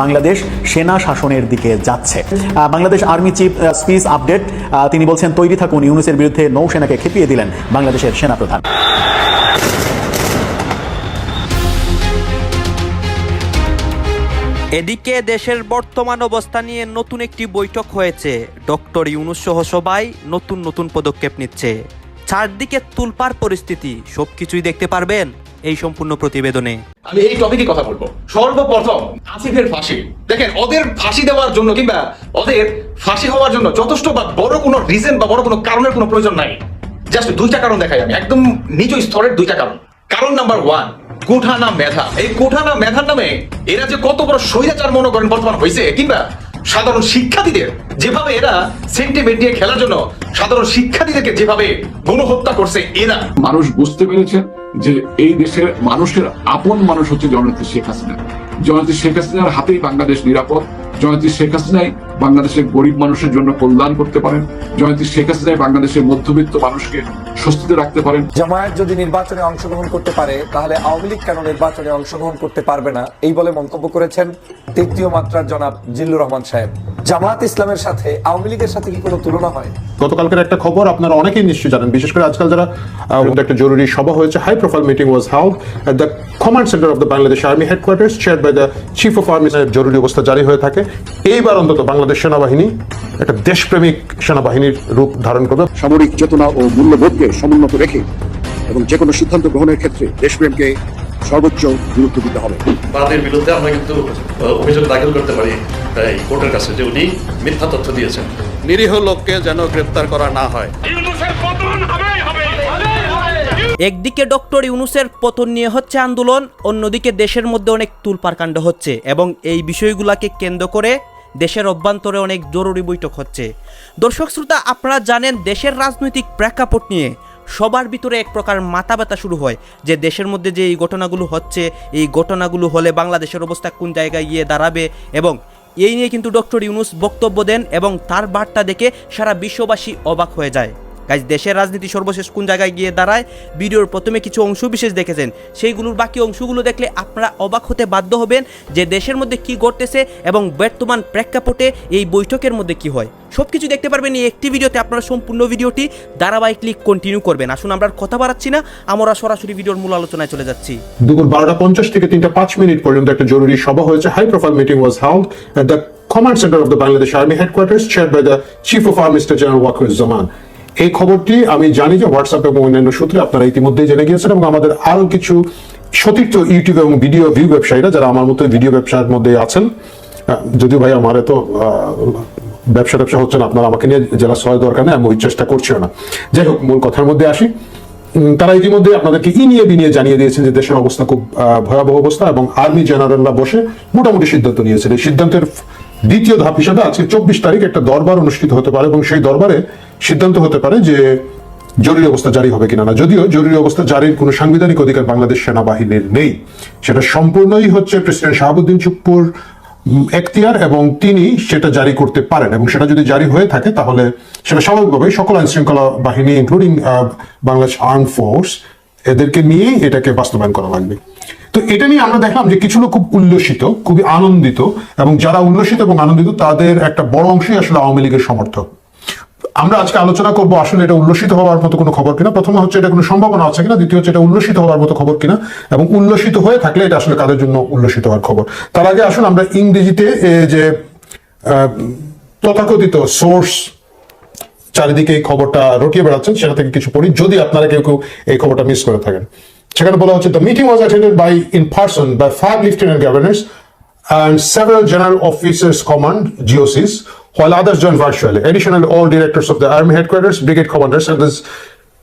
বাংলাদেশ সেনা শাসনের দিকে যাচ্ছে। Bangladesh army chief speech update. তিনি বলছেন, তৈরি থাকুন। ইউনুসের বিরুদ্ধে নৌসেনাকে খেপিয়ে দিলেন বাংলাদেশের সেনাপ্রধান। এদিকে দেশের বর্তমান অবস্থা নিয়ে নতুন একটি বৈঠক হয়েছে। ডক্টর ইউনুস সহ সবাই নতুন নতুন পদক্ষেপ নিচ্ছে। চারদিকে তুলপার পরিস্থিতি, সবকিছুই দেখতে পারবেন। এই সম্পূর্ণ প্রতিবেদনে। আমি এই টপিকে কথা বলব। সর্বপ্রথম আসিফের ফাঁসি। দেখেন ওদের ফাঁসি দেওয়ার জন্য কিংবা ওদের ফাঁসি হওয়ার জন্য যথেষ্ট বা বড় কোনো রিজন বা বড় কোনো কারণের কোনো প্রয়োজন নাই। জাস্ট দুইটা কারণ দেখাই আমি। একদম নিজ স্তরের দুইটা কারণ। কারণ নাম্বার ওয়ান কুঠানা মেধা। এই কুঠানা মেধার নামে এরা যে কত বড় স্বৈরাচার মনে করেন বর্তমান হয়েছে কিংবা সাধারণ শিক্ষার্থীদের যেভাবে এরা সেন্টিমেন্ট দিয়ে খেলার জন্য সাধারণ শিক্ষার্থীদেরকে যেভাবে গণহত্যা করছে এরা। মানুষ বুঝতে পেরেছেন যে এই দেশের মানুষের আপন মানুষ হচ্ছে জননেত্রী শেখ হাসিনা। জননেত্রী শেখ হাসিনার হাতেই বাংলাদেশ নিরাপদ। জননেত্রী শেখ হাসিনাই বাংলাদেশের গরিব মানুষের জন্য কল্যাণ করতে পারেন। জননেত্রী শেখ হাসিনাই বাংলাদেশের মধ্যবিত্ত মানুষকে স্বস্তিতে রাখতে পারেন। জামায়াত যদি নির্বাচনে অংশগ্রহণ করতে পারে তাহলে আওয়ামী লীগ কেন নির্বাচনে অংশগ্রহণ করতে পারবে না? এই বলে মন্তব্য করেছেন তৃতীয় মাত্রার জনাব জিল্লুর রহমান সাহেব। জামায়াত ইসলামের সাথে আওয়ামী লীগের সাথে কি কোনো তুলনা হয়? গতকালকের একটা খবর আপনারা অনেকেই নিশ্চয়ই জানেন বিশেষ করে আজকাল যারা একটা জরুরি সভা হয়েছে high profile meeting was held at the command centre of the Bangladesh army headquarters chair by the chief of army জরুরি অবস্থা জারি হয়ে থাকে। এইবার অন্তত বাংলাদেশ সেনাবাহিনী একটা দেশপ্রেমিক সেনাবাহিনীর রূপ ধারণ করবে। সামরিক চেতনা ও মূল্যবোধকে সমুন্নত রেখে এবং যে কোনো সিদ্ধান্ত গ্রহণের ক্ষেত্রে দেশপ্রেমকে সর্বোচ্চ গুরুত্ব দিতে হবে। তাদের বিরুদ্ধে আমরা কিন্তু অভিযোগ দাখিল করতে পারি কোর্টের কাছে যে উনি মিথ্যা তথ্য দিয়েছেন। নিরীহ লোককে যেন গ্রেপ্তার করা না হয়। একদিকে ডক্টর ইউনুসের পতন নিয়ে হচ্ছে আন্দোলন অন্যদিকে দেশের মধ্যে অনেক তুলপার কাণ্ড হচ্ছে এবং এই বিষয়গুলোকে কেন্দ্র করে দেশের অভ্যন্তরে অনেক জরুরি বৈঠক হচ্ছে। দর্শক শ্রোতা, আপনারা জানেন দেশের রাজনৈতিক প্রেক্ষাপট নিয়ে সবার ভিতরে এক প্রকার মাথা ব্যথা শুরু হয় যে দেশের মধ্যে যে এই ঘটনাগুলো হচ্ছে, এই ঘটনাগুলো হলে বাংলাদেশের অবস্থা কোন জায়গায় গিয়ে দাঁড়াবে এবং এই নিয়ে কিন্তু ডক্টর ইউনুস বক্তব্য দেন এবং তার বার্তা দেখে সারা বিশ্ববাসী অবাক হয়ে যায়। গাইজ, দেশের রাজনীতি সর্বশেষ কোন জায়গায় গিয়ে দাঁড়ায়? ভিডিওর প্রথমে কিছু অংশ বিশেষ দেখেছেন। সেইগুলোর বাকি অংশগুলো দেখলে আপনারা অবাক হতে বাধ্য হবেন যে দেশের মধ্যে কি ঘটতেছে এবং বর্তমান প্রেক্ষাপটে এই বৈঠকের মধ্যে কি হয়। সব কিছু দেখতে পারবেন এই একটি ভিডিওতে আপনারা সম্পূর্ণ ভিডিওটি। ধারাবাহিকলি কন্টিনিউ করবেন। আসুন, আমরা কথা বাড়াচ্ছি না। আমরা সরাসরি ভিডিওর মূল আলোচনায় চলে যাচ্ছি। দুপুর বারোটা পঞ্চাশ থেকে তিনটা পাঁচ মিনিট পর্যন্ত একটা জরুরি সভা হয়েছে। High profile meeting was at the centre of the Bangladesh army headquarters chair by the chief of army mister general Wakuzzaman এই খবরটি আমি জানি যে হোয়াটসঅ্যাপ এবং অন্যান্য সূত্রে আপনারা ইতিমধ্যেই জেনে গিয়েছেন এবং আমাদের আরও কিছু সতীর্থ ইউটিউব এবং ভিডিও ভিউ ব্যবসায়ীরা যারা আমার মতো ভিডিও ব্যবসার মধ্যে আছেন যদিও ভাই আমার এত ব্যবসা ব্যবসা হচ্ছে না, আপনারা আমাকে নিয়ে জেলা সহায় দরকার নেই, আমি ওই চেষ্টা করছিও না। যাই হোক, মূল কথার মধ্যে আসি। তারা ইতিমধ্যে আপনাদেরকে ই নিয়ে বিনিয়ে জানিয়ে দিয়েছেন যে দেশের অবস্থা খুব ভয়াবহ অবস্থা এবং আর্মি জেনারেলরা বসে মোটামুটি সিদ্ধান্ত নিয়েছেন এই সিদ্ধান্তের দ্বিতীয় ধাপ হিসাবে আজকে চব্বিশ তারিখ একটা দরবার অনুষ্ঠিত হতে পারে এবং সেই দরবারে সিদ্ধান্ত হতে পারে যে জরুরি অবস্থা জারি হবে কিনা না। যদিও জরুরি অবস্থা জারির কোনো সাংবিধানিক অধিকার বাংলাদেশ সেনাবাহিনীর নেই। সেটা সম্পূর্ণই হচ্ছে প্রেসিডেন্ট শাহাবুদ্দিন চুপ্পুর এখতিয়ার এবং তিনি সেটা জারি করতে পারেন এবং সেটা যদি জারি হয়ে থাকে তাহলে সেটা স্বাভাবিকভাবে সকল আইন শৃঙ্খলা বাহিনী ইনক্লুডিং বাংলাদেশ আর্ম ফোর্স এদেরকে নিয়েই এটাকে বাস্তবায়ন করা লাগবে। তো এটা নিয়ে আমরা দেখলাম যে কিছু লোক খুব উল্লসিত, খুবই আনন্দিত এবং যারা উল্লসিত এবং আনন্দিত তাদের একটা বড় অংশই আসলে আওয়ামী লীগের সমর্থক। আমরা আজকে আলোচনা করব আসলে এটা উল্লসিত হওয়ার মতো কোনো খবর কিনা। প্রথম হচ্ছে এটা কোনো সম্ভাবনা আছে কিনা দ্বিতীয় হচ্ছে এটা উল্লসিত হওয়ার মতো খবর কিনা এবং উল্লসিত হয়ে থাকলে এটা আসলে কাদের জন্য উল্লসিত হওয়ার খবর? তার আগে আসুন আমরা ইংরেজিতে যে তথাকথিত সোর্স চারিদিকে এই খবরটা রটিয়ে বেড়াচ্ছেন সেটা থেকে কিছু পড়ি যদি আপনারা কেউ কেউ এই খবরটা মিস করে থাকেন। সেখানে বলা হচ্ছে the meeting was attended by in person by five lieutenant governors and several general officers command GOCs, while others joined virtually. Additionally, all directors of the Army headquarters, brigade commanders, and the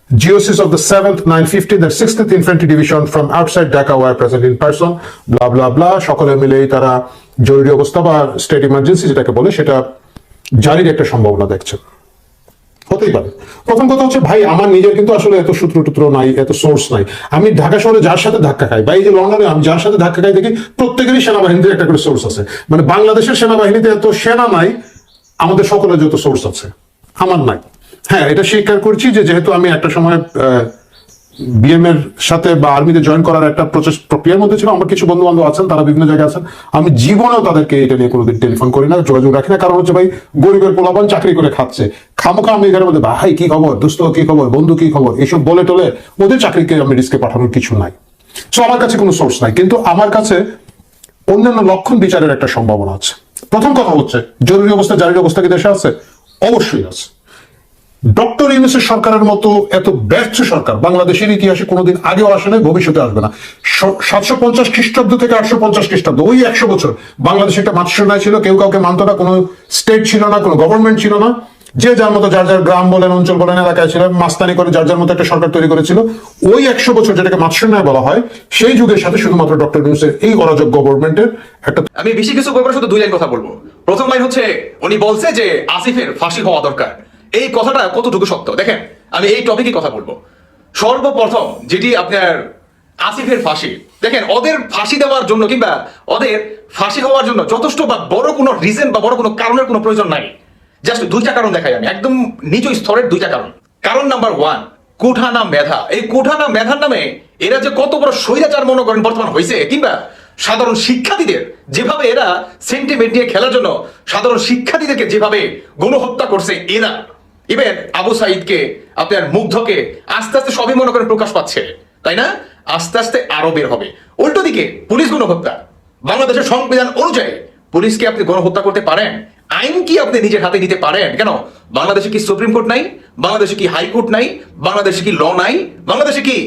GOCs of the 7th, 950th, and 60th Infantry Division from outside Dhaka were present in person. Blah blah blah. সকলে মিলেই তারা জরুরি অবস্থা বা state emergency যেটাকে বলে সেটা জারির একটা সম্ভাবনা দেখছে হতেই পারে প্রথম কথা হচ্ছে ভাই আমার নিজের কিন্তু আসলে এত সূত্র টুত্র নাই এত সোর্স নাই আমি ঢাকা শহরে যার সাথে ধাক্কা খাই বা এই যে লন্ডনে আমি যার সাথে ধাক্কা খাই দেখি প্রত্যেকেরই সেনাবাহিনীতে একটা করে সোর্স আছে মানে বাংলাদেশের সেনাবাহিনীতে এত সেনা নাই আমাদের সকলের যত সোর্স আছে, আমার নাই। হ্যাঁ এটা স্বীকার করছি যে যেহেতু আমি একটা সময় বিএম এর সাথে বা আর্মিতে জয়েন করার একটা প্রচেষ্টা প্রক্রিয়ার মধ্যে ছিল আমার কিছু বন্ধু বান্ধব আছেন, তারা বিভিন্ন জায়গায় আছেন, আমি জীবনেও তাদেরকে এটা নিয়ে কোনোদিন টেলিফোন করি না, যোগাযোগ রাখি না, কারণ হচ্ছে ভাই, গরিবের পোলাপান চাকরি করে খাচ্ছে। খামোখা আমি এখানে মধ্যে, ভাই, কি খবর? দোস্ত, কি খবর? বন্ধু, কি খবর? এইসব বলে টলে ওদের চাকরিকে আমি রিস্কে পাঠানোর কিছু নাই। সো আমার কাছে কোনো সোর্স নাই, কিন্তু আমার কাছে অন্যান্য লক্ষণ বিচারের একটা সম্ভাবনা আছে। প্রথম কথা হচ্ছে, জরুরি অবস্থা, জারির অবস্থা কি দেশে আছে? অবশ্যই আছে। ডক্টর ইউনুসের সরকারের মতো এত ব্যর্থ সরকার বাংলাদেশের ইতিহাসে কোনোদিন আগেও আসে নাই, ভবিষ্যতে আসবে না। সাতশো পঞ্চাশ খ্রিস্টাব্দ থেকে আটশো পঞ্চাশ খ্রিস্টাব্দ, ওই একশো বছর বাংলাদেশে একটা মাতৃসন্যায় ছিল, কেউ কাউকে মানত না, কোনো স্টেট ছিল না, কোনো গভর্নমেন্ট ছিল না। যে যার মতো যার যার গ্রাম বলেন, অঞ্চল বলেন, এলাকায় ছিল, মাস্তানি করে যার যার মতো একটা সরকার তৈরি করেছিল, ওই একশো বছর যেটাকে মাতৃসন্যায় বলা হয়, সেই যুগের সাথে শুধুমাত্র ডক্টর ইউনুসের এই অরাজক গভর্নমেন্টের একটা আমি বেশি কিছু বলব শুধু দুই লাইন কথা বলব। প্রথম লাইন হচ্ছে, উনি বলছে যে আসিফের ফাঁসি হওয়া দরকার। এই কথাটা কতটুকু সত্য? দেখেন, আমি এই টপিকে কথা বলব। সর্বপ্রথম যেটি আপনার আসিফের ফাঁসি, দেখেন, ওদের ফাঁসি দেওয়ার জন্য কিংবা ওদের ফাঁসি হওয়ার জন্য যথেষ্ট বা বড় কোনো রিজন বা বড় কোনো কারণের কোনো প্রয়োজন নাই। জাস্ট দুইটা কারণ দেখাই আমি। একদম নিজ স্তরের দুইটা কারণ। কারণ নাম্বার ওয়ান কুঠানা মেধা। এই কুঠানা মেধার নামে এরা যে কত বড় স্বৈরাচার মনে করেন বর্তমান হয়েছে, কিংবা সাধারণ শিক্ষার্থীদের, যেভাবে এরা সেন্টিমেন্ট নিয়ে খেলার জন্য সাধারণ শিক্ষার্থীদেরকে যেভাবে গণহত্যা করছে এরা। ইভেন আবু সাইদকে আপনার মুগ্ধকে আস্তে আস্তে সবই মনে করেন প্রকাশ পাচ্ছে। তাই না? আস্তে আস্তে আরও বের হবে। উল্টো দিকে পুলিশ গণহত্যা। বাংলাদেশের সংবিধান অনুযায়ী পুলিশকে আপনি গণহত্যা করতে পারেন? আইন কি আপনি নিজের হাতে নিতে পারেন? কেন? বাংলাদেশে কি সুপ্রিম কোর্ট নাই? বাংলাদেশে কি হাইকোর্ট নাই? বাংলাদেশে কি ল নাই? বাংলাদেশে কি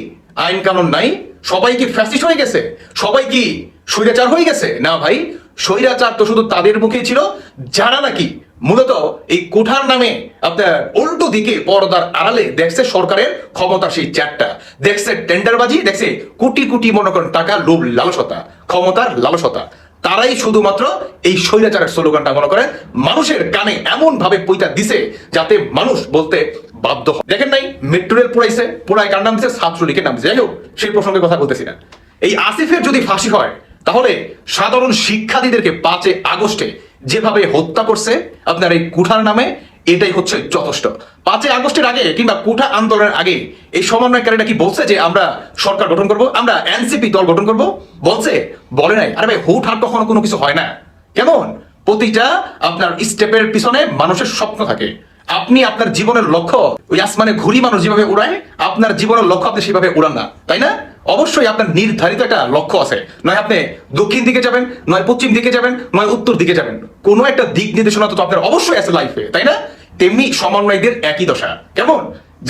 আইন কানুন নাই? সবাই কি ফ্যাসিস্ট হয়ে গেছে? সবাই কি স্বৈরাচার হয়ে গেছে? না ভাই, স্বৈরাচার তো শুধু তাদের মুখেই ছিল। যারা নাকি মূলত এই কোঠার নামে আপনার উল্টো দিকে পর্দার আড়ালে দেখছে সরকারের ক্ষমতা সেই চ্যাটটা। দেখছে টেন্ডারবাজি, দেখছে কোটি কোটি মনে করেন টাকা লোভ লালসতা, ক্ষমতার লালসতা। তারাই শুধুমাত্র এই স্বৈরাচারের স্লোগানটা মনে করে। মানুষের কানে এমন ভাবে পইতা দিছে যাতে মানুষ বলতে বাধ্য হয়। দেখেন নাই মেট্রো রেল পড়াইছে, পোড়ায় কার নামছে দিছে? ছাত্রলীগের নাম যাই হোক, সেই প্রসঙ্গে কথা বলতেছি না। এই আসিফের যদি ফাঁসি হয়, তাহলে সাধারণ শিক্ষার্থীদেরকে পাঁচে আগস্টে যেভাবে হত্যা করছে, আপনার এই কুঠার নামে এটাই হচ্ছে যথেষ্ট। পাঁচই আগস্টের আগে কিংবা কুঠা আন্দোলনের আগে এই সমন্বয়কারীরা কি বলছে যে আমরা সরকার গঠন করব, আমরা এনসিপি দল গঠন করব? বলছে, বলে নাই। আরে ভাই হুট হাট কখনো কোনো কিছু হয় না। কেমন? প্রতিটা আপনার স্টেপের পিছনে মানুষের স্বপ্ন থাকে। আপনি আপনার জীবনের লক্ষ্য ওই আসমানে ঘুরি মানুষ যেভাবে উড়ায়, আপনার জীবনের লক্ষ্য আপনি সেভাবে উড়ান না। তাই না? অবশ্যই আপনার নির্ধারিত একটা লক্ষ্য আছে। নয় আপনি দক্ষিণ দিকে যাবেন, নয় পশ্চিম দিকে যাবেন, নয় উত্তর দিকে যাবেন। কোনো একটা দিক নির্দেশনা তো আপনার অবশ্যই আছে লাইফে তাই না? তেমনি সমন্বয়দের একই দশা। কেমন?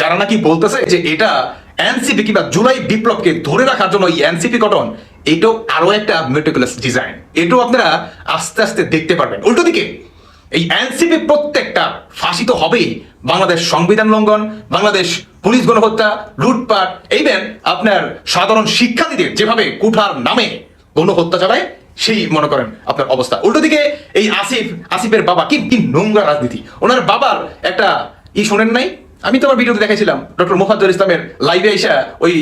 যারা নাকি বলতেছে যে এটা এনসিপি কিংবা জুলাই বিপ্লবকে ধরে রাখার জন্য এই এনসিপি গঠন, এটাও আরও একটা মেটিকুলাস ডিজাইন এটাও আপনারা আস্তে আস্তে দেখতে পারবেন। উল্টো দিকে, এই এনসিপি প্রত্যেকটা ফাঁসি তো হবেই। বাংলাদেশ সংবিধান লঙ্ঘন, বাংলাদেশ পুলিশ গণহত্যা, লুটপাট এইবেন আপনার সাধারণ শিক্ষার্থীদের যেভাবে কুঠার নামে গণহত্যা চালায় সেই মনে করেন আপনার অবস্থা। উল্টো দিকে এই আসিফ, আসিফের বাবা কি কি নোংরা রাজনীতি। ওনার বাবার একটা ই শোনেন নাই? আমি তোমার ভিডিওতে দেখাইছিলাম, ডক্টর মোফাজ্জল ইসলামের লাইভে এসে ওই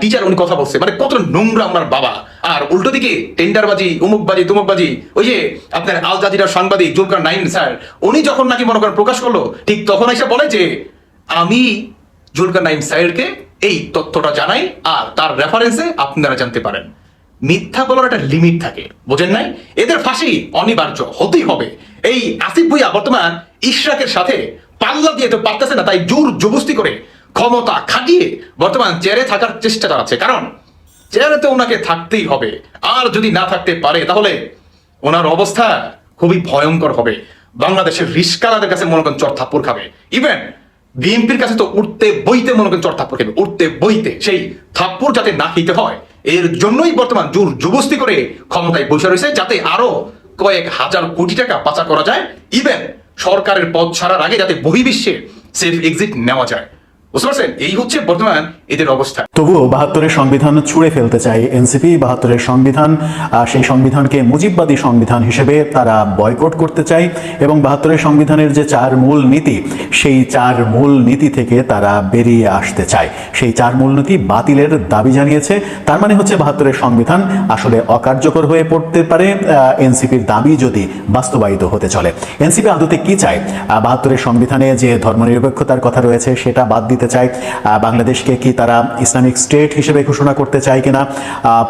টিচার উনি কথা বলছে। মানে কত নোংরা আমার বাবা। আর উল্টো দিকে টেন্ডারবাজি, উমুকবাজি, তুমুকবাজি, ওই যে আপনার আল জাজিরার সাংবাদিক জুলকার নাইন, স্যার, উনি যখন নাকি মনে করেন প্রকাশ করল, ঠিক তখন এসে বলে যে, আমি জুলকার নাইন স্যারকে এই তথ্যটা জানাই, আর তার রেফারেন্সে আপনারা জানতে পারেন। মিথ্যা বলার একটা লিমিট থাকে। বোঝেন নাই? এদের ফাঁসি অনিবার্য, হতেই হবে। এই আসিফ ভুইয়া বর্তমান ইশরাকের সাথে পাল্লা দিয়ে তো পারতেছে না, তাই জোর জবস্তি করে ক্ষমতা খাটিয়ে বর্তমান চেয়ারে থাকার চেষ্টা চালাচ্ছে। কারণ চেয়ারে তো ওনাকে থাকতেই হবে। আর যদি না থাকতে পারে, তাহলে ওনার অবস্থা খুবই ভয়ঙ্কর হবে। বাংলাদেশের রিস্কালাদের কাছে মনে করেন চর থাপ্পড় খাবে। ইভেন বিএনপির কাছে তো উঠতে বইতে মনে করেন চর খেবে উঠতে বইতে। সেই থাপ্পড় যাতে না খেতে হয়, এর জন্যই বর্তমান জোর যুবস্তি করে ক্ষমতায় বসে রয়েছে, যাতে আরও কয়েক হাজার কোটি টাকা পাচার করা যায়। ইভেন সরকারের পদ ছাড়ার আগে যাতে বহির্বিশ্বে সেফ এক্সিট নেওয়া যায়। এই হচ্ছে বর্তমান এদের অবস্থা। তবুও বাহাত্তরের সংবিধান ছুঁড়ে ফেলতে চায় এনসিপি। বাহাত্তরের সংবিধান সেই সংবিধানকে মুজিববাদী সংবিধান হিসেবে তারা বয়কট করতে চায় এবং বাহাত্তরের সংবিধানের যে চার মূল নীতি, সেই চার মূল নীতি থেকে তারা বেরিয়ে আসতে চায়। সেই চার মূল নীতি বাতিলের দাবি জানিয়েছে। তার মানে হচ্ছে বাহাত্তরের সংবিধান আসলে অকার্যকর হয়ে পড়তে পারে এনসিপির দাবি যদি বাস্তবায়িত হতে চলে। এনসিপি আদতে কি চায়? বাহাত্তরের সংবিধানে যে ধর্মনিরপেক্ষতার কথা রয়েছে, সেটা বাদ দিতে দিতে চায় বাংলাদেশকে কি তারা ইসলামিক স্টেট হিসেবে ঘোষণা করতে চায় কিনা?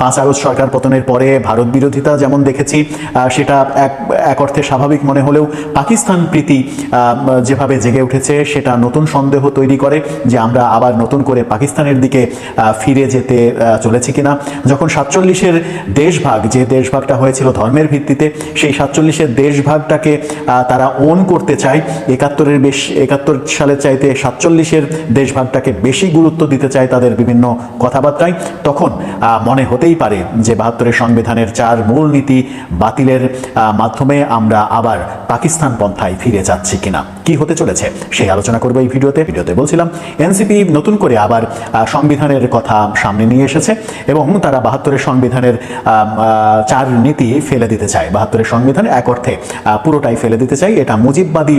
পাঁচ আগস্ট সরকার পতনের পরে ভারত বিরোধিতা যেমন দেখেছি সেটা এক এক অর্থে স্বাভাবিক মনে হলেও পাকিস্তান প্রীতি যেভাবে জেগে উঠেছে, সেটা নতুন সন্দেহ তৈরি করে যে আমরা আবার নতুন করে পাকিস্তানের দিকে ফিরে যেতে চলেছি কিনা। যখন সাতচল্লিশের দেশভাগ, যে দেশভাগটা হয়েছিল ধর্মের ভিত্তিতে, সেই সাতচল্লিশের দেশভাগটাকে তারা ওন করতে চায়, একাত্তরের বেশ, একাত্তর সালের চাইতে সাতচল্লিশের দেশভাগটাকে বেশি গুরুত্ব দিতে চায় তাদের বিভিন্ন কথাবার্তায়, তখন মনে হতেই পারে যে বাহাত্তরের সংবিধানের চার মূলনীতি বাতিলের মাধ্যমে আমরা আবার পাকিস্তান পন্থায় ফিরে যাচ্ছি কিনা। কি হতে চলেছে সেই আলোচনা করব এই ভিডিওতে। ভিডিওতে বলছিলাম, এনসিপি নতুন করে আবার সংবিধানের কথা সামনে নিয়ে এসেছে এবং তারা বাহাত্তরের সংবিধানের চার নীতি ফেলে দিতে চায়। বাহাত্তরের সংবিধান এক অর্থে পুরোটাই ফেলে দিতে চায়। এটা মুজিববাদী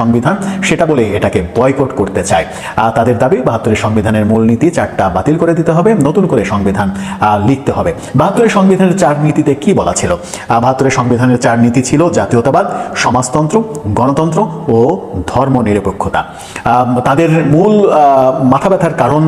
সংবিধান, সেটা বলে এটাকে বয়কট করতে চায়। তাদের দাবি, বাহাত্তরের সংবিধানের মূলনীতি চারটা বাতিল করে দিতে হবে, নতুন করে সংবিধান লিখতে হবে। বাহাত্তরের সংবিধানের চার নীতিতে কি বলা ছিল? বাহাত্তরের সংবিধানের চার নীতি ছিল জাতীয়তাবাদ, সমাজতন্ত্র, গণতন্ত্র ও ধর্ম নিরপেক্ষতা তাদের মূল মাথা ব্যথার কারণ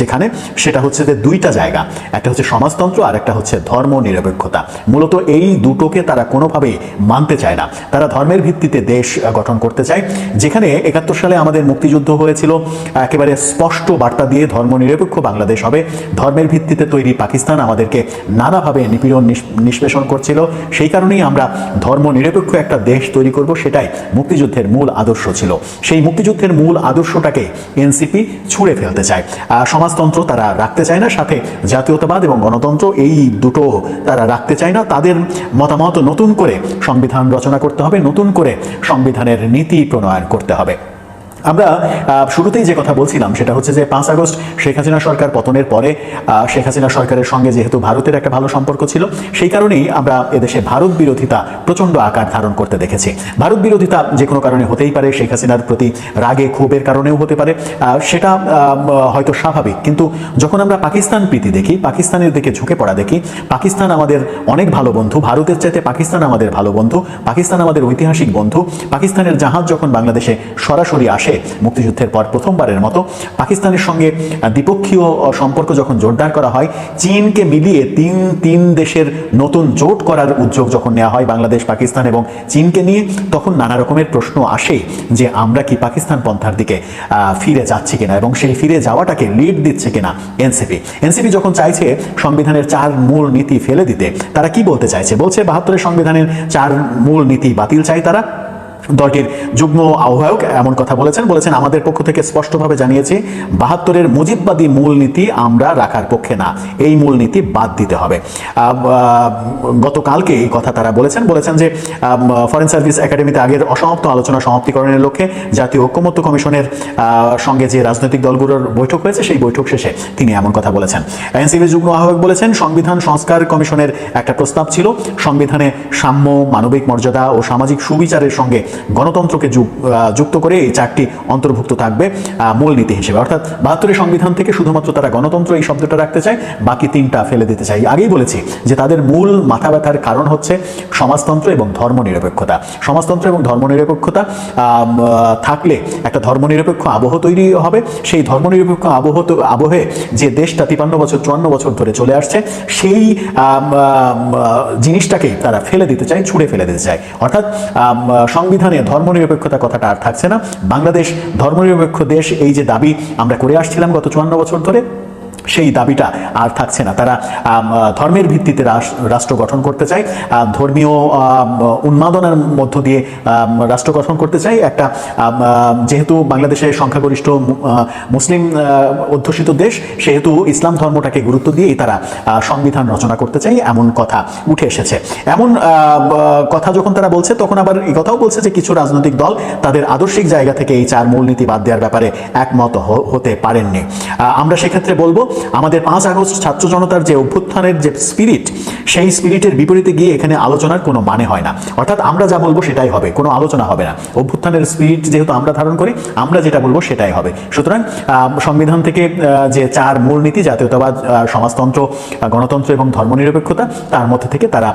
যেখানে সেটা হচ্ছে যে দুইটা জায়গা। একটা হচ্ছে সমাজতন্ত্র, আর একটা হচ্ছে ধর্ম নিরপেক্ষতা মূলত এই দুটোকে তারা কোনোভাবেই মানতে চায় না। তারা ধর্মের ভিত্তিতে দেশ গঠন করতে চায়। যেখানে একাত্তর সালে আমাদের মুক্তিযুদ্ধ হয়েছিল একেবারে স্পষ্ট বার্তা দিয়ে ধর্ম নিরপেক্ষ বাংলাদেশ হবে। ধর্মের ভিত্তিতে তৈরি পাকিস্তান আমাদেরকে নানাভাবে নিপীড়ন নিষ্পেষণ করছিল। সেই কারণেই আমরা ধর্ম নিরপেক্ষ একটা দেশ তৈরি করব, সেটাই মুক্তিযুদ্ধের মূল আদর্শ ছিল। সেই মুক্তিযুদ্ধের মূল আদর্শটাকে এনসিপি ছুঁড়ে ফেলতে চায়। সমাজতন্ত্র তারা রাখতে চায় না, সাথে জাতীয়তাবাদ এবং গণতন্ত্র, এই দুটো তারা রাখতে চায় না। তাদের মতামত নতুন করে সংবিধান রচনা করতে হবে, নতুন করে সংবিধানের নীতি প্রণয়ন করতে হবে। আমরা শুরুতেই যে কথা বলছিলাম, সেটা হচ্ছে যে পাঁচ আগস্ট শেখ হাসিনা সরকার পতনের পরে শেখ হাসিনা সরকারের সঙ্গে যেহেতু ভারতের একটা ভালো সম্পর্ক ছিল, সেই কারণেই আমরা এদেশে ভারত বিরোধিতা প্রচণ্ড আকার ধারণ করতে দেখেছি। ভারত বিরোধিতা যে কোনো কারণে হতেই পারে, শেখ হাসিনার প্রতি রাগে, ক্ষোভের কারণেও হতে পারে সেটা হয়তো স্বাভাবিক। কিন্তু যখন আমরা পাকিস্তান প্রীতি দেখি, পাকিস্তানের দিকে ঝুঁকে পড়া দেখি, পাকিস্তান আমাদের অনেক ভালো বন্ধু, ভারতের চাইতে পাকিস্তান আমাদের ভালো বন্ধু, পাকিস্তান আমাদের ঐতিহাসিক বন্ধু, পাকিস্তানের জাহাজ যখন বাংলাদেশে সরাসরি আসে মুক্তিযুদ্ধের পর প্রথমবারের মতো পাকিস্তানের সঙ্গে দ্বিপক্ষীয় সম্পর্ক যখন জোরদার করা হয়, চীনকে মিলিয়ে তিন তিন দেশের নতুন জোট করার উদ্যোগ যখন নেওয়া হয় বাংলাদেশ, পাকিস্তান এবং চীনকে নিয়ে, তখন নানা রকমের প্রশ্ন আসে যে আমরা কি পাকিস্তান পন্থার দিকে ফিরে যাচ্ছি কিনা এবং সেই ফিরে যাওয়াটাকে লিড দিচ্ছে কিনা এনসিপি। এনসিপি যখন চাইছে সংবিধানের চার মূল নীতি ফেলে দিতে, তারা কি বলতে চাইছে? বলছে বাহাত্তরের সংবিধানের চার মূল নীতি বাতিল চাই তারা। দলটির যুগ্ম আহ্বায়ক এমন কথা বলেছেন। বলেছেন, আমাদের পক্ষ থেকে স্পষ্টভাবে জানিয়েছি, বাহাত্তরের মুজিববাদী মূলনীতি আমরা রাখার পক্ষে না। এই মূলনীতি বাদ দিতে হবে। গতকালকে এই কথা তারা বলেছেন। বলেছেন যে ফরেন সার্ভিস একাডেমিতে আগের অসমাপ্ত আলোচনা সমাপ্তিকরণের লক্ষ্যে জাতীয় ঐক্যমত্য কমিশনের সঙ্গে যে রাজনৈতিক দলগুলোর বৈঠক হয়েছে, সেই বৈঠক শেষে তিনি এমন কথা বলেছেন। এনসিপি যুগ্ম আহ্বায়ক বলেছেন, সংবিধান সংস্কার কমিশনের একটা প্রস্তাব ছিল। সংবিধানে সাম্য, মানবিক মর্যাদা ও সামাজিক সুবিচারের সঙ্গে গণতন্ত্রকে যুক্ত করে এই চারটি অন্তর্ভুক্ত থাকবে মূলনীতি হিসেবে। অর্থাৎ বাহাত্তরের সংবিধান থেকে শুধুমাত্র তারা গণতন্ত্র এই শব্দটা রাখতে চায় বাকি তিনটা ফেলে দিতে চাই আগেই বলেছি যে তাদের মূল মাথা ব্যথার কারণ হচ্ছে সমাজতন্ত্র এবং ধর্মনিরপেক্ষতা। সমাজতন্ত্র এবং ধর্মনিরপেক্ষতা থাকলে একটা ধর্মনিরপেক্ষ আবহ তৈরি হবে। সেই ধর্মনিরপেক্ষ আবহ আবহে যে দেশটা তিপান্ন বছর চুয়ান্ন বছর ধরে চলে আসছে সেই জিনিসটাকেই তারা ফেলে দিতে চায় ছুঁড়ে ফেলে দিতে চায়। অর্থাৎ আহ, সংবিধানে ধর্মনিরপেক্ষতা কথাটা আর থাকছে না। বাংলাদেশ ধর্মনিরপেক্ষ দেশ, এই যে দাবি আমরা করে আসছিলাম গত চুয়ান্ন বছর ধরে। সেই দাবিটা আর থাকছে না। তারা ধর্মের ভিত্তিতে রাষ্ট্র গঠন করতে চায় ধর্মীয় উন্মাদনার মধ্য দিয়ে রাষ্ট্র গঠন করতে চায়। একটা যেহেতু বাংলাদেশের সংখ্যাগরিষ্ঠ মুসলিম অধ্যুষিত দেশ, সেহেতু ইসলাম ধর্মটাকে গুরুত্ব দিয়েই তারা সংবিধান রচনা করতে চায়, এমন কথা উঠে এসেছে। এমন কথা যখন তারা বলছে, তখন আবার এই কথাও বলছে যে কিছু রাজনৈতিক দল তাদের আদর্শিক জায়গা থেকে এই চার মূলনীতি বাদ দেওয়ার ব্যাপারে একমত হতে পারেননি। আমরা সেক্ষেত্রে বলব আমাদের পাঁচ আগস্ট ছাত্র জনতার যে অভ্যুত্থানের যে স্পিরিট সেই স্পিরিটের বিপরীতে গিয়ে এখানে আলোচনার কোনো মানে হয় না। অর্থাৎ আমরা যা বলব সেটাই হবে, কোনো আলোচনা হবে না। অভ্যুত্থানের স্পিরিট যেহেতু আমরা ধারণ করি, আমরা যেটা বলব সেটাই হবে। সুতরাং সংবিধান থেকে যে চার মূলনীতি জাতীয়তাবাদ সমাজতন্ত্র গণতন্ত্র এবং ধর্মনিরপেক্ষতা, তার মধ্যে থেকে তারা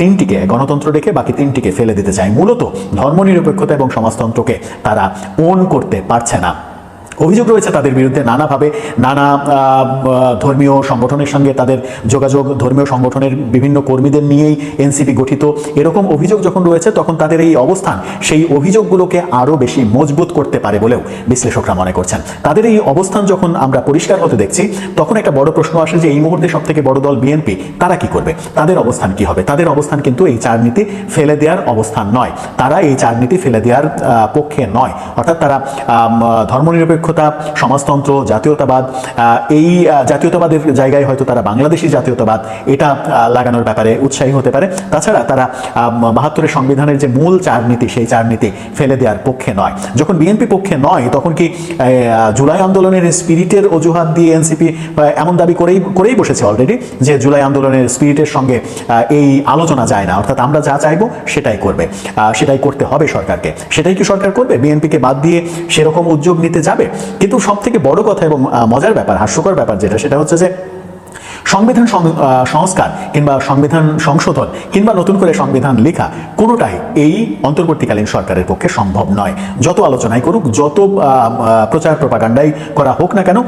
তিনটিকে, গণতন্ত্র রেখে বাকি তিনটিকে ফেলে দিতে চায়। মূলত ধর্মনিরপেক্ষতা এবং সমাজতন্ত্রকে তারা ওন করতে পারছে না। অভিযোগ রয়েছে তাদের বিরুদ্ধে নানাভাবে নানা ধর্মীয় সংগঠনের সঙ্গে তাদের যোগাযোগ ধর্মীয় সংগঠনের বিভিন্ন কর্মীদের নিয়েই এনসিপি গঠিত। এরকম অভিযোগ যখন রয়েছে তখন তাদের এই অবস্থান সেই অভিযোগগুলোকে আরও বেশি মজবুত করতে পারে বলেও বিশ্লেষকরা মনে করছেন। তাদের এই অবস্থান যখন আমরা পরিষ্কার হতে দেখছি তখন একটা বড় প্রশ্ন আসে যে এই মুহূর্তে সব থেকে বড় দল বিএনপি তারা কি করবে? তাদের অবস্থান কি হবে? তাদের অবস্থান কিন্তু এই চার নীতি ফেলে দেওয়ার অবস্থান নয়। তারা এই চার নীতি ফেলে দেওয়ার পক্ষে নয়। অর্থাৎ তারা আম, ধর্মনিরপেক্ষতা সমাজতন্ত্র, জাতীয়তাবাদ এই জাতীয়তাবাদের জায়গায় হয়তো তারা বাংলাদেশি জাতীয়তাবাদ, এটা লাগানোর ব্যাপারে উৎসাহী হতে পারে। তাছাড়া তারা বাহাত্তরের সংবিধানের যে মূল চার নীতি সেই চার নীতি ফেলে দেওয়ার পক্ষে নয়। যখন বিএনপি পক্ষে নয়, তখন কি জুলাই আন্দোলনের স্পিরিটের অজুহাত দিয়ে এনসিপি এমন দাবি করেই করেই বসেছে অলরেডি যে জুলাই আন্দোলনের স্পিরিটের সঙ্গে এই আলোচনা যায় না। অর্থাৎ আমরা যা চাইব সেটাই করবে। সেটাই করতে হবে সরকারকে। সেটাই কি সরকার করবে? বিএনপিকে বাদ দিয়ে সেরকম উদ্যোগ নিতে যাবে? কিন্তু সব থেকে বড় কথা এবং মজার ব্যাপার হাস্যকর ব্যাপার যেটা সেটা হচ্ছে যে সংবিধান সংস্কার কিংবা সংবিধান সংশোধন কিংবা নতুন করে সংবিধান লেখা কোনোটাই এই অন্তর্বর্তীকালীন সরকারের পক্ষে সম্ভব নয়। যত আলোচনাই করুক, যত প্রচার প্রপাগান্ডাই করা হোক না কেন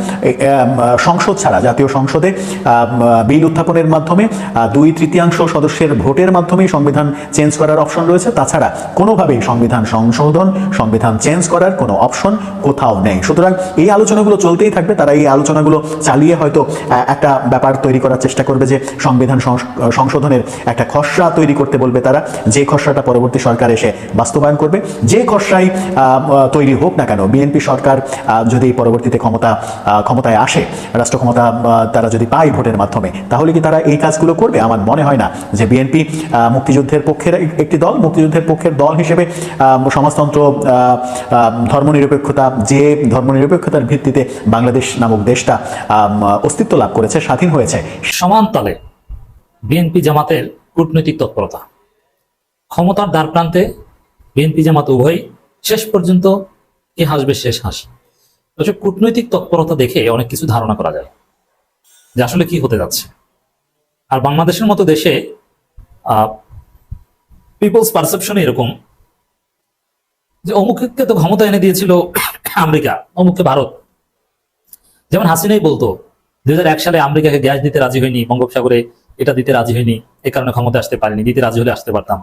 সংসদ ছাড়া, জাতীয় সংসদে বিল উত্থাপনের মাধ্যমে দুই তৃতীয়াংশ সদস্যের ভোটের মাধ্যমেই সংবিধান চেঞ্জ করার অপশন রয়েছে। তাছাড়া কোনোভাবেই সংবিধান সংশোধন, সংবিধান চেঞ্জ করার কোনো অপশন কোথাও নেই। সুতরাং এই আলোচনাগুলো চলতেই থাকবে। তারা এই আলোচনাগুলো চালিয়ে হয়তো একটা ব্যাপার তৈরি করার চেষ্টা করবে যে সংবিধান সংশোধনের একটা খসড়া তৈরি করতে বলবে তারা। যে খসড়াটা পরবর্তী সরকার এসে বাস্তবায়ন করবে, যে খসড়াই তৈরি হোক না কেন, বিএনপি সরকার যদি পরবর্তীতে ক্ষমতা ক্ষমতায় আসে, রাষ্ট্র ক্ষমতা তারা যদি পায় ভোটের মাধ্যমে, তাহলে কি তারা এই কাজগুলো করবে? আমার মনে হয় না যে বিএনপি মুক্তিযুদ্ধের পক্ষের একটি দল, মুক্তিযুদ্ধের পক্ষের দল হিসেবে সমাজতন্ত্র ধর্মনিরপেক্ষতা, যে ধর্মনিরপেক্ষতার ভিত্তিতে বাংলাদেশ নামক দেশটা অস্তিত্ব লাভ করেছে, স্বাধীন হয়েছে সমানতালে। বিএনপি জামাতের কূটনৈতিক তৎপরতা। ক্ষমতার দ্বার প্রান্তে বিএনপি জামাত উভয় শেষ পর্যন্ত কে হাসবে শেষ হাসি। দর্শক কূটনৈতিক তৎপরতা দেখে অনেক কিছু ধারণা করা যায় যে আসলে কি হতে যাচ্ছে। আর বাংলাদেশের মতো দেশে পিপলস পারসেপশন এরকম যে অমুককে তো ক্ষমতা এনে দিয়েছিল আমেরিকা, অমুককে ভারত। যেমন হাসিনাই বলতো দুই সালে আমেরিকাকে গ্যাস দিতে রাজি হয়নি, বঙ্গোপসাগরে এটা দিতে রাজি হয়নি, এ কারণে ক্ষমতা আসতে পারিনি, দিতে রাজি হলে আসতে পারতাম।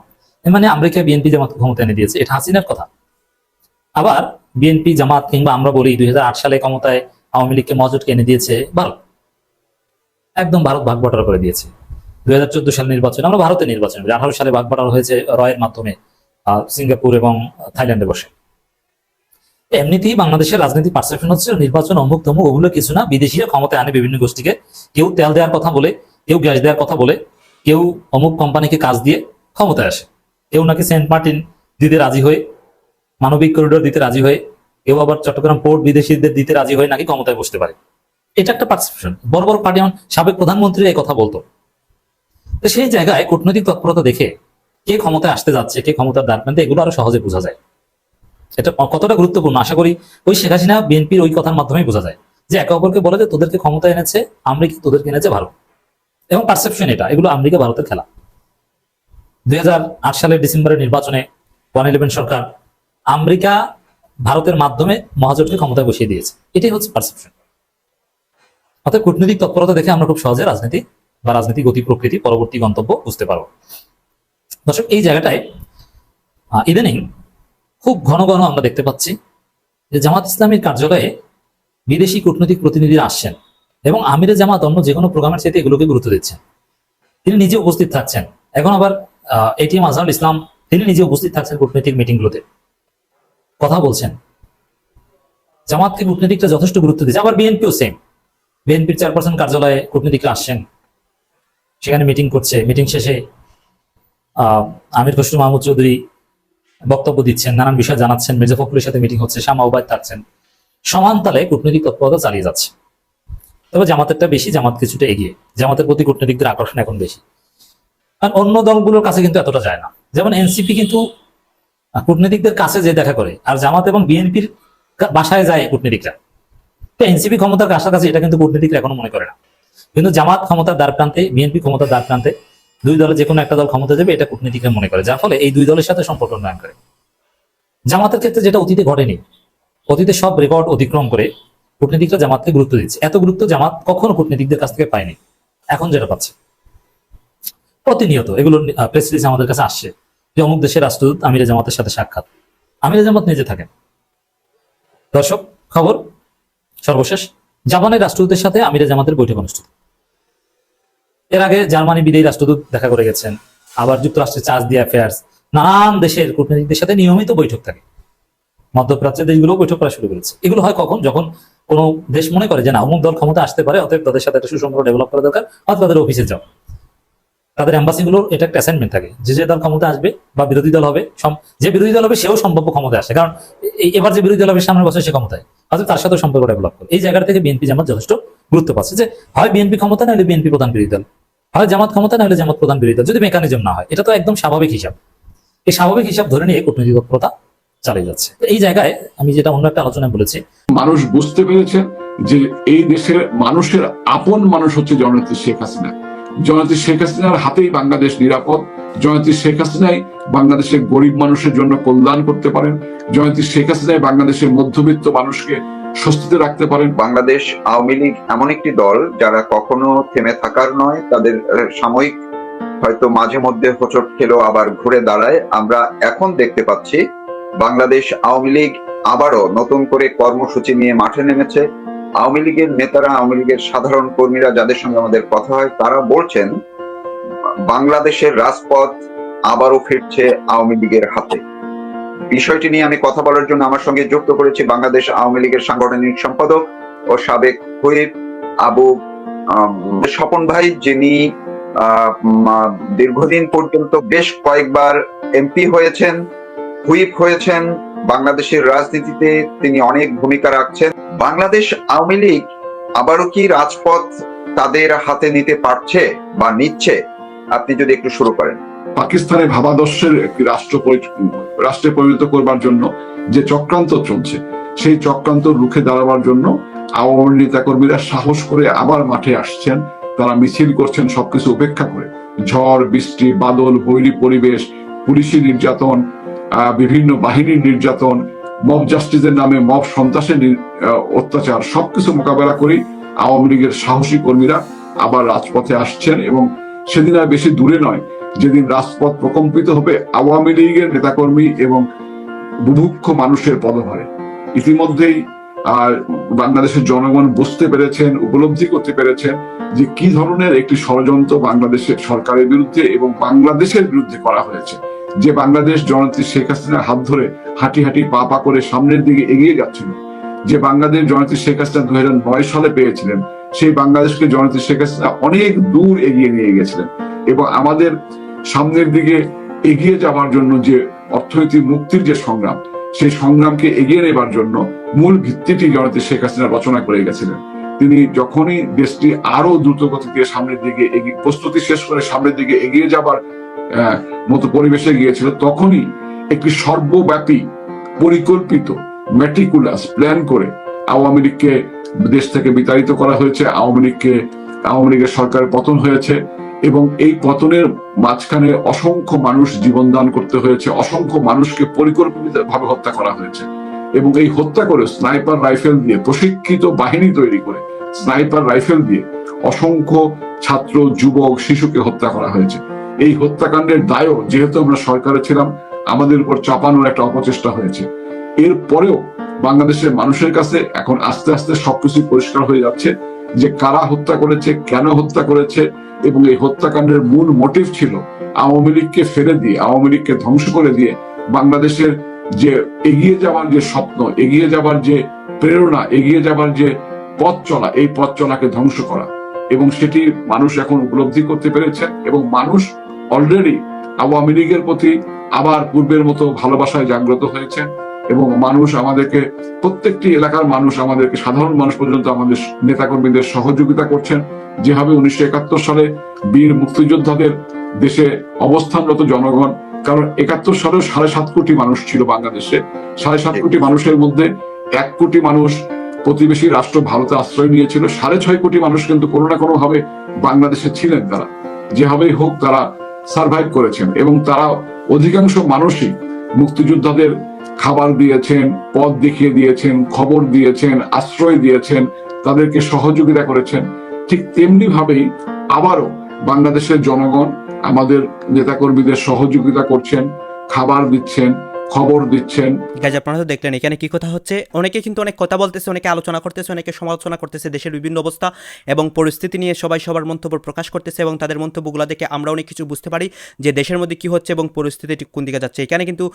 মানে আমেরিকা বিএনপি জামাত ক্ষমতা এনে দিয়েছে, এটা হাসিনার কথা। আবার বিএনপি জামাত কিংবা আমরা বলি দুই হাজার আট সালে ক্ষমতায় আওয়ামী লীগকে মজুটকে এনে দিয়েছে ভারত। একদম ভারত ভাগ বটারা করে দিয়েছে। দুই হাজার চোদ্দ সালের নির্বাচন, আমরা ভারতের নির্বাচন আঠারো সালে ভাগ বটারা হয়েছে রয়ের মাধ্যমে সিঙ্গাপুর এবং থাইল্যান্ডে বসে। এমনিতেই বাংলাদেশের রাজনীতি পারসেপশন হচ্ছে, নির্বাচন অমুক তমুক, ওগুলো কিছু না। বিদেশিরা ক্ষমতায় আনে বিভিন্ন গোষ্ঠীকে। কেউ তেল দেওয়ার কথা বলে, কেউ গ্যাস দেওয়ার কথা বলে, কেউ অমুক কোম্পানিকে কাজ দিয়ে ক্ষমতায় আসে। কেউ নাকি সেন্ট মার্টিন দিতে রাজি হয়ে, মানবিক করিডোর দিতে রাজি হয়ে, কেউ আবার চট্টগ্রাম পোর্ট বিদেশিদের দিতে রাজি হয়ে নাকি ক্ষমতায় বসতে পারে। এটা একটা পারসেপশন বড় বড় পার্টি সাবেক প্রধানমন্ত্রী এই কথা বলতো। তো সেই জায়গায় কূটনৈতিক তৎপরতা দেখে কে ক্ষমতায় আসতে যাচ্ছে, কে ক্ষমতার দ্বার এগুলো আরও সহজে বোঝা যায়। এটা কতটা গুরুত্বপূর্ণ? আশা করি ওই শেখ হাসিনা, বিএনপির ওই কথার মাধ্যমেই বোঝা যায়। যে একে অপরকে বলে যে তোদেরকে ক্ষমতা এনেছে আমেরিকা তোদেরকে এনেছে? ভারত এবং পারসেপশন এটা, এগুলো আমেরিকা ভারতের খেলা। দুই সালের ডিসেম্বরের নির্বাচনে ওয়ান ইলেভেন সরকার আমেরিকা ভারতের মাধ্যমে মহাজোটকে ক্ষমতায় বসিয়ে দিয়েছে। এটাই হচ্ছে পারসেপশন অর্থাৎ কূটনৈতিক তৎপরতা দেখে আমরা খুব সহজে রাজনীতি বা রাজনীতি, গতি, প্রকৃতি, পরবর্তী গন্তব্য বুঝতে পারব। দর্শক, এই জায়গাটায় ইদানিং খুব ঘন ঘন আমরা দেখতে পাচ্ছি যে জামাত ইসলামের কার্যালয়ে বিদেশি কূটনৈতিক প্রতিনিধিরা আসছেন এবং আমিরে জামাত অন্য যে কোনো প্রোগ্রামের সাথে এগুলোকে গুরুত্ব দিচ্ছেন। তিনি নিজে উপস্থিত থাকছেন। এখন আবার এটিএম আজহারুল ইসলাম, তিনি নিজে উপস্থিত থাকছেন কূটনৈতিক মিটিংগুলোতে। কথা বলছেন। জামাতকে কূটনীতিকরা যথেষ্ট গুরুত্ব দিচ্ছে। আবার বিএনপিও সেম বিএনপির চেয়ারপারসন কার্যালয়ে কূটনীতিকরা আসছেন। সেখানে মিটিং করছে। মিটিং শেষে আমির খসরু মাহমুদ চৌধুরী বক্তব্য দিচ্ছেন, নানান বিষয় জানাচ্ছেন, মির্জা ফখরুলের সাথে মিটিং হচ্ছে, শামা উবায়দ থাকছেন সমান তালে কূটনৈতিক তৎপরতা চালিয়ে যাচ্ছে। তবে জামাতেরটা বেশি, জামাত কিছুটা এগিয়ে। জামাতের প্রতি কূটনীতিকদের আকর্ষণ এখন বেশি। আর অন্য দলগুলোর কাছে কিন্তু এতটা যায় না। যেমন এনসিপি কিন্তু কূটনীতিকদের কাছে যে দেখা করে, আর জামাত এবং বিএনপির বাসায় যায় কূটনীতিকরা। তো এনসিপি ক্ষমতার কাছাকাছি এটা কিন্তু কূটনীতিকরা এখনও মনে করে না। কিন্তু জামাত ক্ষমতার দ্বার প্রান্তে বিএনপি ক্ষমতার দ্বার প্রান্তে দুই দলে যে কোনো একটা দল ক্ষমতা যাবে, এটা কূটনীতিকরা মনে করে, যার ফলে এই দুই দলের সাথে সম্পর্ক উন্নয়ন করে। জামাতের ক্ষেত্রে যেটা অতীতে ঘটেনি, অতীতে সব রেকর্ড অতিক্রম করে কূটনীতিকরা জামাতকে গুরুত্ব দিচ্ছে এত গুরুত্ব জামাত কখনো কূটনীতিকদের কাছ থেকে পায়নি, এখন যেটা পাচ্ছে। প্রতিনিয়ত এগুলো প্রেস রিলিজ আমাদের কাছে আসছে যে অমুক দেশের রাষ্ট্রদূত আমিরে জামাতের সাথে সাক্ষাৎ। আমিরে জামাত নিজে থাকেন। দর্শক, খবর সর্বশেষ। জাপানের রাষ্ট্রদূতের সাথে আমিরে জামাতের বৈঠক অনুষ্ঠিত। এর আগে জার্মানি বিদেয়ী রাষ্ট্রদূত দেখা করে গেছেন, আবার যুক্তরাষ্ট্রের চার্জ দি অ্যাফেয়ার্স নানান দেশের কূটনীতিকদের সাথে নিয়মিত বৈঠক থাকে। মধ্যপ্রাচ্যের দেশগুলো বৈঠক করা শুরু করেছে। এগুলো হয় কখন? যখন কোনো দেশ মনে করে যে না, অমুক দল ক্ষমতা আসতে পারে, অতএব তাদের সাথে একটা সুসম্পর্ক ডেভেলপ করা দরকার, অথবা তাদের অফিসে যাও। তাদের অ্যাম্বাসিগুলোর এটা একটা অ্যাসাইনমেন্ট থাকে। যে যে দল ক্ষমতা আসবে বা বিরোধী দল হবে যে বিরোধী দল হবে, সেও সম্ভাব্য ক্ষমতায় আসে। কারণ এবার যে বিরোধী দল হবে সামনের বছর সে ক্ষমতায়। অথবা তার সাথে সম্পর্ক ডেভেলপ করে। এই জায়গা থেকে বিএনপি জামাত যথেষ্ট গুরুত্ব পাচ্ছে যে, হয় বিএনপি ক্ষমতা, না হলে বিএনপি প্রধান বিরোধী দল। হয় জামাত ক্ষমতা না হলে জামাত প্রধান বিরোধী দল, যদি মেকানিজম না হয়, এটা তো একদম স্বাভাবিক হিসাব। এই স্বাভাবিক হিসাব ধরে নিয়ে কূটনৈতিক তৎপরতা চালিয়ে যাচ্ছে। এই জায়গায় আমি যেটা অন্য একটা আলোচনায় বলেছি, মানুষ বুঝতে পেরেছে যে এই দেশের মানুষের আপন মানুষ হচ্ছে জননেত্রী শেখ হাসিনা। জননেত্রী শেখ হাসিনার হাতেই বাংলাদেশ নিরাপদ। জননেত্রী শেখ হাসিনাই বাংলাদেশের গরিব মানুষের জন্য কল্যাণ করতে পারেন। জননেত্রী শেখ হাসিনাই বাংলাদেশের মধ্যবিত্ত মানুষকে স্বস্তিতে রাখতে পারেন। বাংলাদেশ আওয়ামী লীগ এমন একটি দল যারা কখনো থেমে থাকার নয়। তাদের সাময়িক হয়তো মাঝে মধ্যে হোঁচট খেলেও আবার ঘুরে দাঁড়ায়। আমরা এখন দেখতে পাচ্ছি বাংলাদেশ আওয়ামী লীগ আবারও নতুন করে কর্মসূচি নিয়ে মাঠে নেমেছে। আওয়ামী লীগের নেতারা, আওয়ামী লীগের সাধারণ কর্মীরা যাদের সঙ্গে আমাদের কথা হয়, তারা বলছেন, বাংলাদেশের রাজপথ আবারও ফিরছে আওয়ামী লীগের হাতে। বিষয়টি নিয়ে আমি কথা বলার জন্য আমার সঙ্গে যুক্ত করেছি বাংলাদেশ আওয়ামী লীগের সাংগঠনিক সম্পাদক ও সাবেক হুইপ আবু স্বপন ভাই, যিনি দীর্ঘদিন পর্যন্ত বেশ কয়েকবার এমপি হয়েছেন, হুইপ হয়েছেন, বাংলাদেশের রাজনীতিতে তিনি অনেক ভূমিকা রাখছেন। বাংলাদেশ আওয়ামী লীগ আবারও কি রাজপথ তাদের হাতে নিতে পারছে বা নিচ্ছে? আপনি যদি একটু শুরু করেন। পাকিস্তানের ভাবাদর্শের একটি রাষ্ট্র রাষ্ট্রে পরিণত করবার জন্য যে চক্রান্ত চলছে, সেই চক্রান্ত রুখে দাঁড়াবার জন্য আওয়ামী নেতা কর্মীরা সাহস করে আবার মাঠে আসছেন। তারা মিছিল করছেন, সবকিছু উপেক্ষা করে। ঝড়, বৃষ্টি, বাদল, বৈরী পরিবেশ, পুলিশি নির্যাতন বিভিন্ন বাহিনীর নির্যাতন, মব জাস্টিসের নামে মব সন্ত্রাসের অত্যাচার, সবকিছু মোকাবেলা করে আওয়ামী লীগের সাহসী কর্মীরা আবার রাজপথে আসছেন এবং সেদিন আর বেশি দূরে নয় যেদিন রাজপথ প্রকম্পিত হবে, আওয়ামী লীগের নেতাকর্মী এবং বুভুক্ষ মানুষের পদভারে। ইতিমধ্যেই, আর বাংলাদেশের জনগণ বুঝতে পেরেছেন, উপলব্ধি করতে পেরেছেন যে কি ধরনের একটি ষড়যন্ত্র বাংলাদেশের সরকারের বিরুদ্ধে এবং বাংলাদেশের বিরুদ্ধে করা হয়েছে। যে বাংলাদেশ জননেত্রী শেখ হাসিনার হাত ধরে হাঁটি হাঁটি পা পা করে সামনের দিকে এগিয়ে যাচ্ছিল, যে বাংলাদেশ জননেত্রী শেখ হাসিনা দুই নয় সালে পেয়েছিলেন, সেই বাংলাদেশকে জননেত্রী শেখ হাসিনা অনেক দূর এগিয়ে নিয়ে গেছিলেন। এবং আমাদের সামনের দিকে এগিয়ে যাওয়ার জন্য যে অর্থনৈতিক মুক্তির যে সংগ্রাম, সেই সংগ্রামকে এগিয়ে নেবার জন্য মূল ভিত্তিটি জননেত্রী শেখ হাসিনা রচনা করে গেছিলেন। তিনি যখনই দেশটি আরও দ্রুত গতিতে সামনের দিকে প্রস্তুতি শেষ করে সামনের দিকে এগিয়ে যাবার মতো পরিবেশে গিয়েছিল, তখনই একটি সর্বব্যাপী, পরিকল্পিত মেটিকুলাস প্ল্যান করে আওয়ামী লীগকে দেশ থেকে বিতাড়িত করা হয়েছে। আওয়ামী লীগকে, আওয়ামী লীগের সরকারের পতন হয়েছে। এবং এই পতনের মাঝখানে অসংখ্য মানুষ জীবনদান করতে হয়েছে, অসংখ্য মানুষকে পরিকল্পিতভাবে হত্যা করা হয়েছে। এবং এই হত্যা করে স্নাইপার রাইফেল দিয়ে, প্রশিক্ষিত বাহিনী তৈরি করে স্নাইপার রাইফেল দিয়ে অসংখ্য ছাত্র, যুবক, শিশুকে হত্যা করা হয়েছে। এই হত্যাকাণ্ডের দায়ও, যেহেতু আমরা সরকারে ছিলাম, আমাদের উপর চাপানোর একটা অপচেষ্টা হয়েছে। এর পরেও বাংলাদেশের মানুষের কাছে এখন আস্তে আস্তে সবকিছু পরিষ্কার হয়ে যাচ্ছে যে কারা হত্যা করেছে, কেন হত্যা করেছে এবং এই হত্যাকাণ্ডের মূল মোটিভ ছিল আওয়ামী লীগকে ফেলে দিয়ে, আওয়ামী লীগকে ধ্বংস করে দিয়ে বাংলাদেশের যে এগিয়ে যাওয়ার যে স্বপ্ন, এগিয়ে যাবার যে প্রেরণা, এগিয়ে যাবার যে পথ চলা, এই পথ চলাকে ধ্বংস করা। এবং সেটি মানুষ এখন উপলব্ধি করতে পেরেছে এবং মানুষ অলরেডি আওয়ামী লীগের প্রতি আবার পূর্বের মতো ভালোবাসায় জাগ্রত হয়েছে এবং মানুষ আমাদেরকে, প্রত্যেকটি এলাকার মানুষ আমাদেরকে, সাধারণ মানুষ পর্যন্ত আমাদের নেতাকর্মীদের সহযোগিতা করছেন। যেভাবে উনিশশো একাত্তর সালে বীর মুক্তিযোদ্ধাদের দেশে অবস্থানরত জনগণ, কারণ একাত্তর সালে সাড়ে সাত কোটি মানুষ ছিল বাংলাদেশে। সাড়ে সাত কোটি মানুষের মধ্যে এক কোটি মানুষ প্রতিবেশী রাষ্ট্র ভারতে আশ্রয় নিয়েছিল। সাড়ে ছয় কোটি মানুষ কিন্তু কোনো না কোনো ভাবে বাংলাদেশে ছিলেন তারা। যেভাবেই হোক তারা সার্ভাইভ করেছেন এবং তারা অধিকাংশ মানুষই মুক্তিযোদ্ধাদের খাবার দিয়েছেন, পথ দেখিয়ে দিয়েছেন, খবর দিয়েছেন, আশ্রয় দিয়েছেন, তাদেরকে সহযোগিতা করেছেন। ঠিক তেমনি ভাবেই আবারও বাংলাদেশের জনগণ আমাদের নেতাকর্মীদের সহযোগিতা করছেন খাবার দিচ্ছেন খবর দিচ্ছেন। গাইজ আপনারা তো দেখলেন, এখানে কি কথা হচ্ছে? অনেকে কিন্তু অনেক কথা বলতেছে, অনেকে আলোচনা করতেছে, অনেকে সমালোচনা করতেছে, দেশের বিভিন্ন অবস্থা এবং পরিস্থিতি নিয়ে সবাই সবার মন্তব্য প্রকাশ করতেছে এবং তাদের মন্তব্যগুলো দেখে আমরা অনেক কিছু বুঝতে পারি যে দেশের মধ্যে কি হচ্ছে এবং পরিস্থিতি ঠিক কোন দিকে যাচ্ছে। এখানে কিন্তু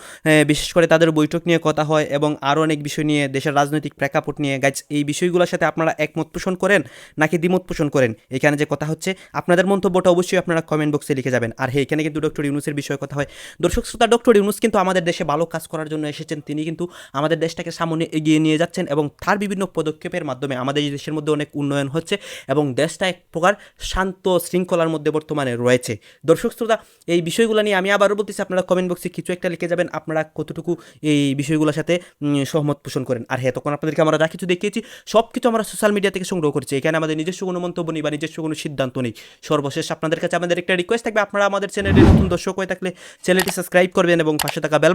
বিশেষ করে তাদের বৈঠক নিয়ে কথা হয় এবং আরও অনেক বিষয় নিয়ে দেশের রাজনৈতিক প্রেক্ষাপট নিয়ে। গাইজ এই বিষয়গুলোর সাথে আপনারা একমত পোষণ করেন নাকি দ্বিমত পোষণ করেন? এখানে যে কথা হচ্ছে, আপনাদের মন্তব্যটা অবশ্যই আপনারা কমেন্ট বক্সে লিখে যাবেন। আর হ্যাঁ এখানে কিন্তু ডক্টর ইউনুসের বিষয়ে কথা হয়। দর্শক, শ্রোতা ডক্টর ইউনুস কিন্তু আমাদের দেশে ভালো কাজ করার জন্য এসেছেন, তিনি কিন্তু আমাদের দেশটাকে সামনে এগিয়ে নিয়ে যাচ্ছেন এবং তার বিভিন্ন পদক্ষেপের মাধ্যমে আমাদের এই দেশের মধ্যে অনেক উন্নয়ন হচ্ছে এবং দেশটা এক প্রকার শান্ত শৃঙ্খলার মধ্যে বর্তমানে রয়েছে। দর্শক শ্রোতা, এই বিষয়গুলো নিয়ে আমি আবারও বলতেছি, আপনারা কমেন্ট বক্সে কিছু একটা লিখে যাবেন, আপনারা কতটুকু এই বিষয়গুলোর সাথে সহমত পোষণ করেন। আর হ্যাঁ তখন আপনাদেরকে আমরা যা কিছু দেখিয়েছি সব কিছু আমরা সোশ্যাল মিডিয়া থেকে সংগ্রহ করছি। এখানে আমাদের নিজস্ব কোনো মন্তব্য নেই বা নিজস্ব কোনো সিদ্ধান্ত নেই। সর্বশেষ আপনাদের কাছে আমাদের একটা রিকোয়েস্ট থাকবে, আপনারা আমাদের চ্যানেলে নতুন দর্শক হয়ে থাকলে চ্যানেলটি সাবস্ক্রাইব করবেন এবং পাশে থাকা বেল